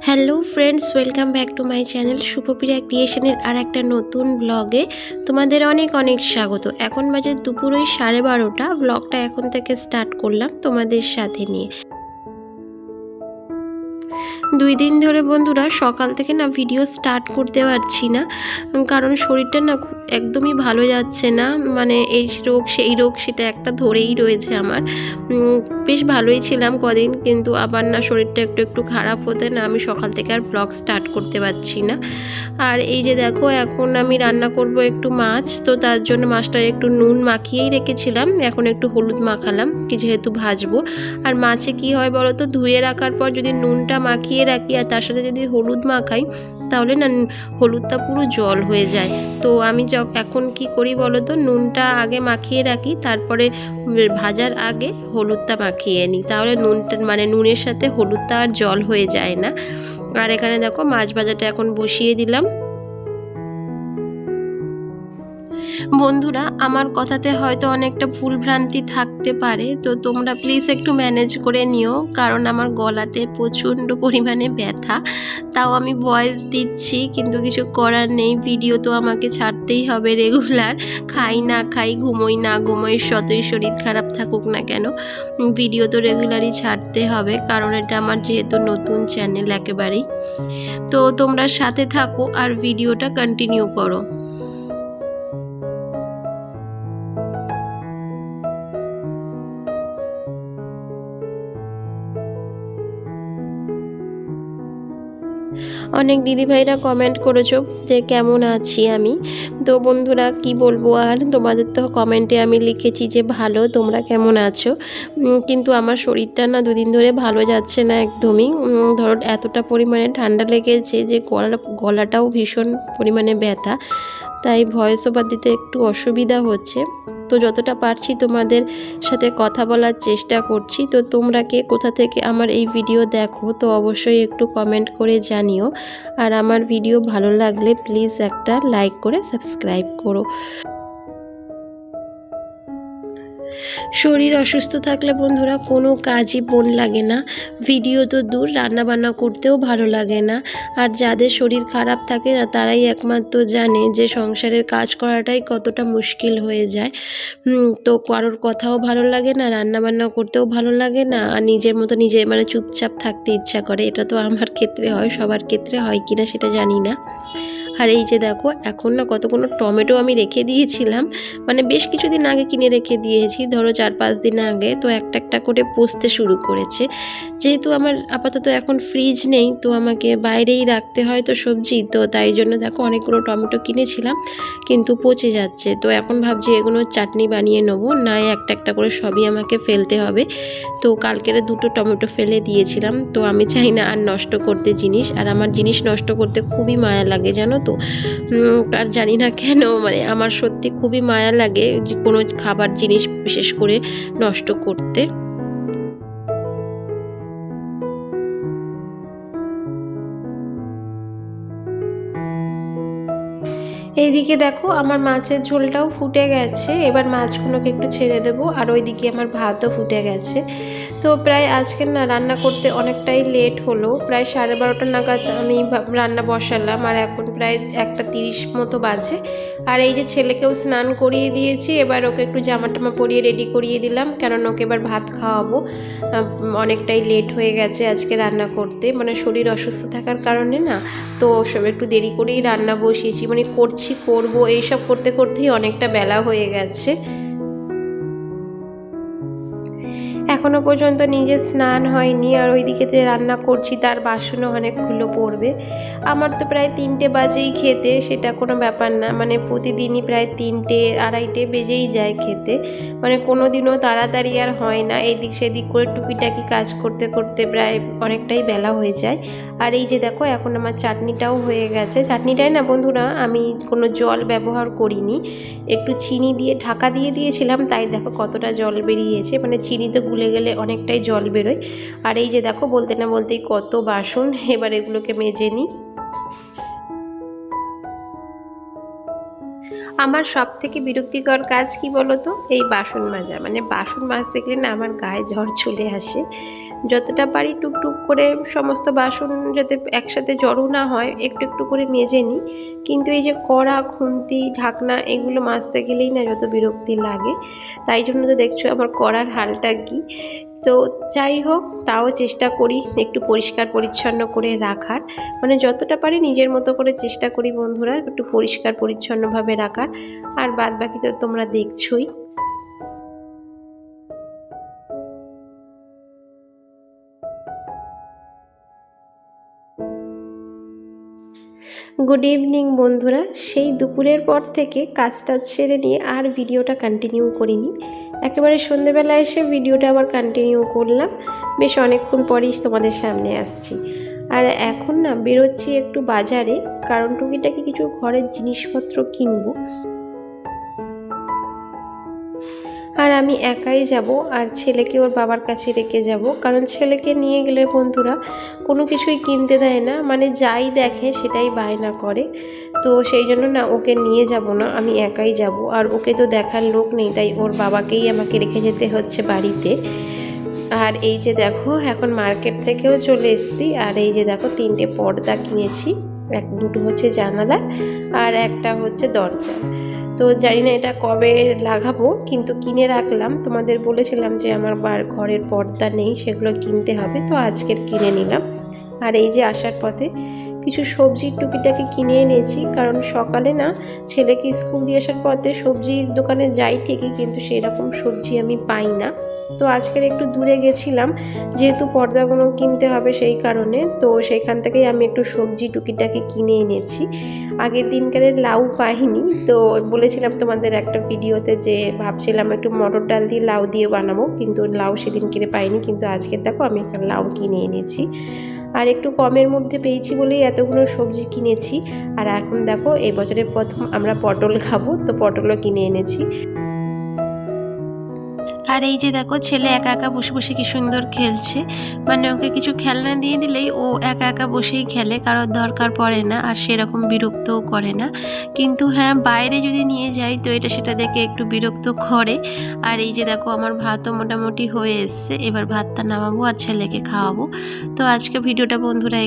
Hello friends, welcome back to my channel Shubhapriya ক্রিয়েশনের আর একটা নতুন ব্লগে। তোমাদের অনেক অনেক স্বাগত। এখন বাজে দুপুর ওই সাড়ে বারোটা, ব্লগটা এখন থেকে স্টার্ট করলাম তোমাদের সাথে নিয়ে। দুই দিন ধরে বন্ধুরা সকাল থেকে না ভিডিও স্টার্ট করতে পারছি না, কারণ শরীরটা না একদমই ভালো যাচ্ছে না। মানে এই রোগ, সেই রোগ সেটা একটা ধরেই রয়েছে আমার। বেশ ভালোই ছিলাম কদিন, কিন্তু আবার না শরীরটা একটু একটু খারাপ হতে না আমি সকাল থেকে আর ব্লগ স্টার্ট করতে পারছি না। আর এই যে দেখো, এখন আমি রান্না করব একটু মাছ, তো তার জন্য মাছটা একটু নুন মাখিয়েই রেখেছিলাম, এখন একটু হলুদ মাখালাম, যেহেতু ভাজবো। আর মাছে কি হয় বলো তো ধুয়ে রাখার পর যদি নুনটা মাখিয়ে রাখি আর তার সাথে যদি হলুদ মাখাই, তাহলে না হলুদটা পুরো জল হয়ে যায়। তো আমি এখন কি করি বলো তো নুনটা আগে মাখিয়ে রাখি, তারপরে ভাজার আগে হলুদটা মাখিয়ে নিই। তাহলে নুনটা মানে নুনের সাথে হলুদটা আর জল হয়ে যায় না। আর এখানে দেখো, মাছ ভাজাটা এখন বসিয়ে দিলাম। বন্ধুরা, আমার কথাতে হয়তো অনেকটা ভুল ভ্রান্তি থাকতে পারে, তো তোমরা প্লিজ একটু ম্যানেজ করে নিও, কারণ আমার গলাতে প্রচণ্ড পরিমাণে ব্যথা। তাও আমি ভয়েস দিচ্ছি, কিন্তু কিছু করার নেই ভিডিও তো আমাকে ছাড়তেই হবে রেগুলার খাই না খাই, ঘুমোই না ঘুমোই, যতই শরীর খারাপ থাকুক না কেন ভিডিও তো রেগুলারই ছাড়তে হবে, কারণ এটা আমার যেহেতু নতুন চ্যানেল একেবারেই। তো তোমরা সাথে থাকো আর ভিডিওটা কন্টিনিউ করো। অনেক দিদিভাইরা কমেন্ট করেছ যে কেমন আছি আমি। তো বন্ধুরা, কি বলব আর? তোমাদের তো কমেন্টে আমি লিখেছি যে ভালো, তোমরা কেমন আছো? কিন্তু আমার শরীরটা না দুদিন ধরে ভালো যাচ্ছে না একদমই। ধরো এতটা পরিমাণে ঠান্ডা লেগেছে যে গলা গলাটাও ভীষণ পরিমাণে ব্যথা। তাই ভয়েস ওভার দিতে একটু অসুবিধা হচ্ছে। তো যতটা পারছি তোমাদের সাথে কথা বলার চেষ্টা করছি। তো তোমরা কে কোথা থেকে আমার এই ভিডিও দেখো, তো অবশ্যই একটু কমেন্ট করে জানিও। আর আমার ভিডিও ভালো লাগলে প্লিজ একটা লাইক করে সাবস্ক্রাইব করো। শরীর অসুস্থ থাকলে বন্ধুরা কোনো কাজই মন লাগে না। ভিডিও তো দূর রান্না বান্না করতেও ভালো লাগে না। আর যাদের শরীর খারাপ থাকে না, তারাই একমাত্র জানে যে সংসারের কাজ করাটাই কতটা মুশকিল হয়ে যায়। তো কারোর কথাও ভালো লাগে না রান্না বান্না করতেও ভালো লাগে না, আর নিজের মতো নিজে মানে চুপচাপ থাকতে ইচ্ছা করে। এটা তো আমার ক্ষেত্রে হয়, সবার ক্ষেত্রে হয় কিনা সেটা জানি না। আর এই যে দেখো, এখন না কতগুলো টমেটো আমি রেখে দিয়েছিলাম। মানে বেশ কিছুদিন আগে কিনে রেখে দিয়েছি, ধরো চার পাঁচ দিন আগে। তো একটা একটা করে পচতে শুরু করেছে। যেহেতু আমার আপাতত এখন ফ্রিজ নেই, তো আমাকে বাইরেই রাখতে হয় তো সবজি। তো তাই জন্য দেখো অনেকগুলো টমেটো কিনেছিলাম, কিন্তু পচে যাচ্ছে। তো এখন ভাবছি এগুলো চাটনি বানিয়ে নেব না একটা একটা করে সবই আমাকে ফেলতে হবে। তো কালকের দুটো টমেটো ফেলে দিয়েছিলাম। তো আমি চাই না আর নষ্ট করতে জিনিস, আর আমার জিনিস নষ্ট করতে খুবই মায়া লাগে, জানো তো উম, আর জানি না কেন মানে আমার সত্যি খুবই মায়া লাগে যে কোনো খাবার জিনিস বিশেষ করে নষ্ট করতে। এইদিকে দেখো, আমার মাছের ঝোলটাও ফুটে গেছে। এবার মাছগুলোকে একটু ছেড়ে দেব, আর ওইদিকে আমার ভাতও ফুটে গেছে। তো প্রায় আজকে না রান্না করতে অনেকটাই লেট হলো, প্রায় সাড়ে বারোটা নাগাদ আমি রান্না বসালাম, আর এখন প্রায় একটা তিরিশ মতো বাজে। আর এই যে ছেলেকেও স্নান করিয়ে দিয়েছি, এবার ওকে একটু জামা টামা পরিয়ে রেডি করিয়ে দিলাম কারণ ওকে এবার ভাত খাওয়াবো। অনেকটাই লেট হয়ে গেছে আজকে রান্না করতে মানে শরীর অসুস্থ থাকার কারণে না, তো সব একটু দেরি করেই রান্না বসিয়েছি মানে করছি, করব, এইসব করতে করতেই অনেকটা বেলা হয়ে গেছে। এখনও পর্যন্ত নিজে স্নান হয়নি আর ওইদিকে যে রান্না করছি তার বাসনও অনেকগুলো পড়বে। আমার তো প্রায় তিনটে বাজেই খেতে, সেটা কোনো ব্যাপার না। মানে প্রতিদিনই প্রায় তিনটে, আড়াইটে বেজেই যায় খেতে। মানে কোনো দিনও তাড়াতাড়ি আর হয় না। এদিক সেদিক করে টুকিটাকি কাজ করতে করতে প্রায় অনেকটাই বেলা হয়ে যায়। আর এই যে দেখো, এখন আমার চাটনিটাও হয়ে গেছে। চাটনিটাই না বন্ধুরা, আমি কোনো জল ব্যবহার করিনি। একটু চিনি দিয়ে, ঢাকা দিয়ে দিয়েছিলাম, তাই দেখো কতটা জল বেরিয়েছে। মানে চিনি তো গুলে গেলে অনেকটাই জল বেরোয়। আর এই যে দেখো, বলতে না বলতেই কত বাসন। এবার এগুলোকে মেজে নিই। আমার সব থেকে বিরক্তিকর কাজ কি বলো তো এই বাসন মাজা। মানে বাসন মাজতে গেলে না আমার গায়ে জ্বর চলে আসে। যতটা পারি টুকটুক করে সমস্ত বাসন যাতে একসাথে জড়ো না হয়, একটু একটু করে মেজে নিই। কিন্তু এই যে কড়া, খুন্তি, ঢাকনা এগুলো মাজতে গেলেই না যত বিরক্তি লাগে। তাই জন্য তো দেখছ আমার করার হালটা কি? তো যাই হোক, তাও চেষ্টা করি একটু পরিষ্কার পরিচ্ছন্ন করে রাখার। মানে যতটা পারি নিজের মতো করে চেষ্টা করি বন্ধুরা, একটু পরিষ্কার পরিচ্ছন্নভাবে রাখার। আর বাদ বাকি তো তোমরা দেখছোই। গুড ইভিনিং বন্ধুরা। সেই দুপুরের পর থেকে কাজটা সেরে নিয়ে আর ভিডিওটা কন্টিনিউ করিনি। একেবারে সন্ধেবেলা এসে ভিডিওটা আবার কন্টিনিউ করলাম। বেশ অনেকক্ষণ পরেই তোমাদের সামনে আসছি। আর এখন না বেরোচ্ছি একটু বাজারে, কারণ টুকিটাকে কিছু ঘরের জিনিসপত্র কিনবো। আর আমি একাই যাব আর ছেলেকে ওর বাবার কাছে রেখে যাব। কারণ ছেলেকে নিয়ে গেলে বন্ধুরা কোনো কিছুই কিনতে দেয় না মানে যাই দেখে সেটাই বায়না করে। তো সেই জন্য না, ওকে নিয়ে যাব না, আমি একাই যাব। আর ওকে তো দেখার লোক নেই, তাই ওর বাবাকেই আমাকে রেখে যেতে হচ্ছে বাড়িতে। আর এই যে দেখো, এখন মার্কেট থেকেও চলে এসেছি। আর এই যে দেখো, তিনটে পর্দা কিনেছি। এক দুটো হচ্ছে জানালা আর একটা হচ্ছে দরজা। তো জানি না এটা কবে লাগাবো, কিন্তু কিনে রাখলাম। তোমাদের বলেছিলাম যে আমার বার ঘরের পর্দা নেই, সেগুলো কিনতে হবে, তো আজকের কিনে নিলাম। আর এই যে আসার পথে কিছু সবজির টুকিটাকি কিনে এনেছি, কারণ সকালে না ছেলেকে স্কুল দিয়ে আসার পথে সবজির দোকানে যাই ঠিকই, কিন্তু সেরকম সবজি আমি পাই না। তো আজকের একটু দূরে গেছিলাম, যেহেতু পর্দাগুলো কিনতে হবে সেই কারণে, তো সেইখান থেকেই আমি একটু সবজি টুকিটাকি কিনে এনেছি। আগের দিনকারে লাউ পাইনি, তো বলেছিলাম তোমাদের একটা ভিডিওতে যে ভাবছিলাম একটু মটর ডাল দিয়ে লাউ দিয়ে বানাবো, কিন্তু লাউ সেদিন কিনে পাইনি, কিন্তু আজকে দেখো আমি একটা লাউ কিনে এনেছি। আর একটু কমের মধ্যে পেয়েছি বলেই এতগুলো সবজি কিনেছি, আর এখন দেখো এই বছরের প্রথম আমরা পটল খাব, তো পটলও কিনে এনেছি। আর এই যে দেখো, ছেলে একা একা বসে বসে কি সুন্দর খেলছে। মানে ওকে কিছু খেলনা দিয়ে দিলেই ও একা একা বসেই খেলে, কারোর দরকার পড়ে না আর সেরকম বিরক্তও করে না। কিন্তু হ্যাঁ বাইরে যদি নিয়ে যাই তো এটা সেটা দেখে একটু বিরক্ত করে। আর এই যে দেখো, আমার ভাতও মোটামুটি হয়ে এসছে, এবার ভাতটা নামাবো আর ছেলেকে খাওয়াবো। তো আজকে ভিডিওটা বন্ধুরা